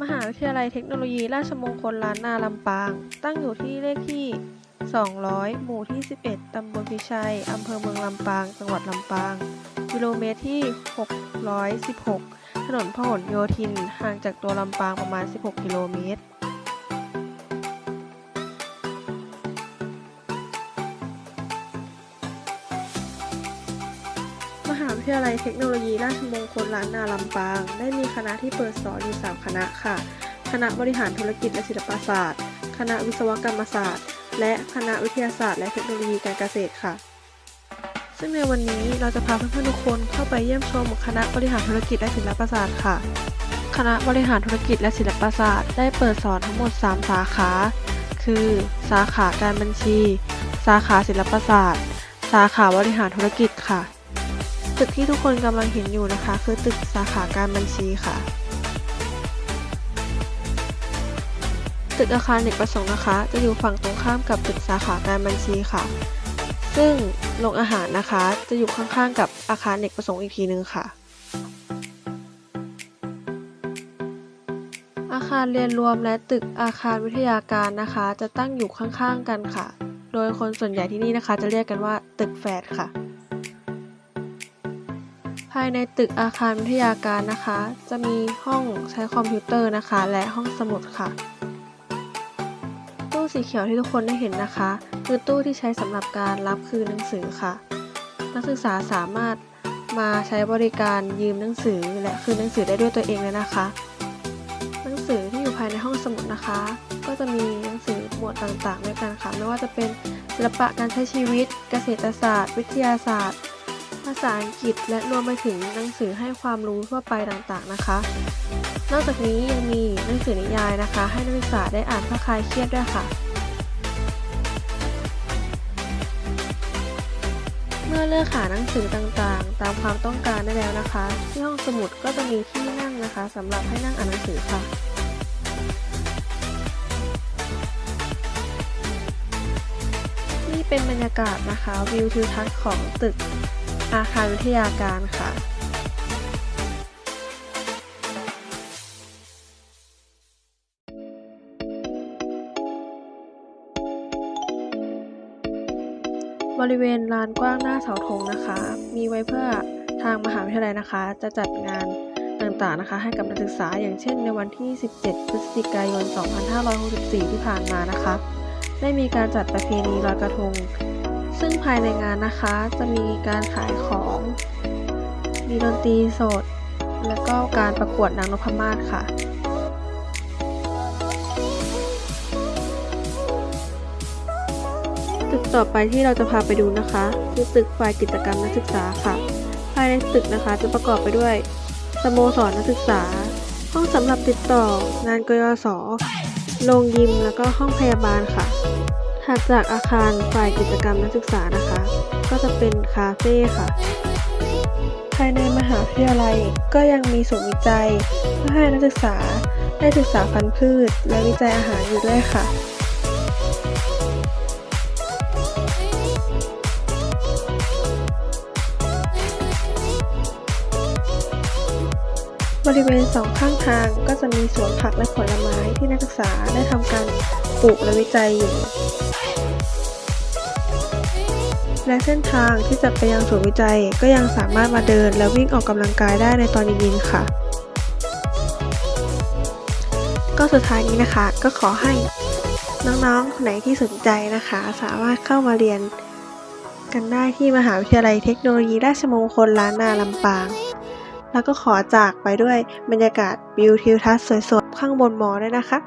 มหาวิทยาลัยเทคโนโลยีราชมงคลล้านนาลำปาง ตั้งอยู่ที่เลขที่ 200 หมู่ที่ 11 ตำบลพิชัย อำเภอเมืองลำปาง จังหวัดลำปาง กิโลเมตรที่ 616 ถนนพหลโยธิน ห่างจากตัวลำปางประมาณ 16 กิโลเมตร มหาวิทยาลัยเทคโนโลยีราชมงคลล้านนาลำปาง ได้มีคณะที่เปิดสอนอยู่3คณะค่ะ คณะบริหารธุรกิจและศิลปศาสตร์ คณะวิศวกรรมศาสตร์ และคณะวิทยาศาสตร์และเทคโนโลยีการเกษตรค่ะ ซึ่งในวันนี้เราจะพาเพื่อนๆทุกคนเข้าไปเยี่ยมชมคณะบริหารธุรกิจและศิลปศาสตร์ค่ะ คณะบริหารธุรกิจและศิลปศาสตร์ ได้เปิดสอนทั้งหมด 3 สาขา คือ สาขาการบัญชี สาขาศิลปศาสตร์ สาขาบริหารธุรกิจค่ะ ตึกที่ทุกคนกำลังเห็นอยู่นะคะ คือตึกสาขาการบัญชีค่ะ ตึกอาคารเอกประสงค์นะคะ จะอยู่ฝั่งตรงข้ามกับตึกสาขาการบัญชีค่ะ ซึ่งโรงอาหารนะคะ จะอยู่ข้างๆกับอาคารเอกประสงค์อีกทีนึงค่ะ อาคารเรียนรวมและตึกอาคารวิทยาการนะคะ จะตั้งอยู่ข้างๆกันค่ะ โดยคนส่วนใหญ่ที่นี่นะคะ จะเรียกกันว่าตึกแฝดค่ะายในตึกอาคารวิทยาการนะคะ จะมีห้องใช้คอมพิวเตอร์นะคะ และห้องสมุดค่ะ ตู้สีเขียวที่ทุกคนได้เห็นนะคะ คือตู้ที่ใช้สำหรับการรับคืนหนังสือค่ะ นักศึกษาสามารถมาใช้บริการยืมหนังสือและคืนหนังสือได้ด้วยตัวเองเลยนะคะ หนังสือที่อยู่ภายในห้องสมุดนะคะ ก็จะมีหนังสือหมวดต่างๆด้วยกันค่ะ ไม่ว่าจะเป็นศิลปะการใช้ชีวิต เกษตรศาสตร์ วิทยาศาสตร์าษาอังกฤษ และรวมไปถึงหนังสือให้ความรู้ทั่วไปต่างๆนะคะ นอกจากนี้ยังมีหนังสือนิยายนะคะ ให้นักศึกษาได้อ่านเพื่อคลายเครียดด้วยค่ะ เมื่อเลือกหาหนังสือต่างๆ ตามความต้องการได้แล้วนะคะ ที่ห้องสมุดก็จะมีที่นั่งนะคะสำหรับให้นั่งอ่านหนังสือค่ะนี่เป็นบรรยากาศนะคะวิวทิวทัศน์ของตึก อาคารวิทยาการค่ะบริเวณลานกว้างหน้าเสาธงนะคะ มีไว้เพื่อทางมหาวิทยาลัยนะคะ จะจัดงานต่างๆนะคะ ให้กับนักศึกษาอย่างเช่น ในวันที่ 17 พฤศจิกายน 2564 ที่ผ่านมานะคะ ได้มีการจัดประเพณีลอยกระทง ซึ่งภายในงานนะคะจะมีการขายของ มีดนตรีสด แล้วก็การประกวดนางนพมาศค่ะตึกต่อไปที่เราจะพาไปดูนะคะ คือตึกฝ่ายกิจกรรมนักศึกษาค่ะ ภายในตึกนะคะจะประกอบไปด้วย สโมสรนักศึกษา ห้องสำหรับติดต่องานกยศโรงยิม แล้วก็ห้องพยาบาลค่ะ ถัดจากอาคารฝ่ายกิจกรรมนักศึกษานะคะ ก็จะเป็นคาเฟ่ค่ะ ภายในมหาวิทยาลัยก็ยังมีศูนย์วิจัย เพื่อให้นักศึกษาได้ศึกษาพันธุ์พืช และวิจัยอาหารอยู่ด้วยค่ะบริเวณสองข้างทางก็จะมีสวนผักและผลไม้ที่นักศึกษาได้ทำการ ปลูกและวิจัยอยู่ และเส้นทางที่จะไปยังศูนย์วิจัยก็ยังสามารถมาเดินและวิ่งออกกำลังกายได้ในตอนเย็นๆค่ะ ก็สุดท้ายนี้นะคะก็ขอให้น้องๆคนไหนที่สนใจนะคะ สามารถเข้ามาเรียนกันได้ที่มหาวิทยาลัยเทคโนโลยีราชมงคลล้านนาลำปาง แล้วก็ขอจากไปด้วยบรรยากาศวิวทิวทัศน์สวยๆข้างบนมอด้วยนะคะ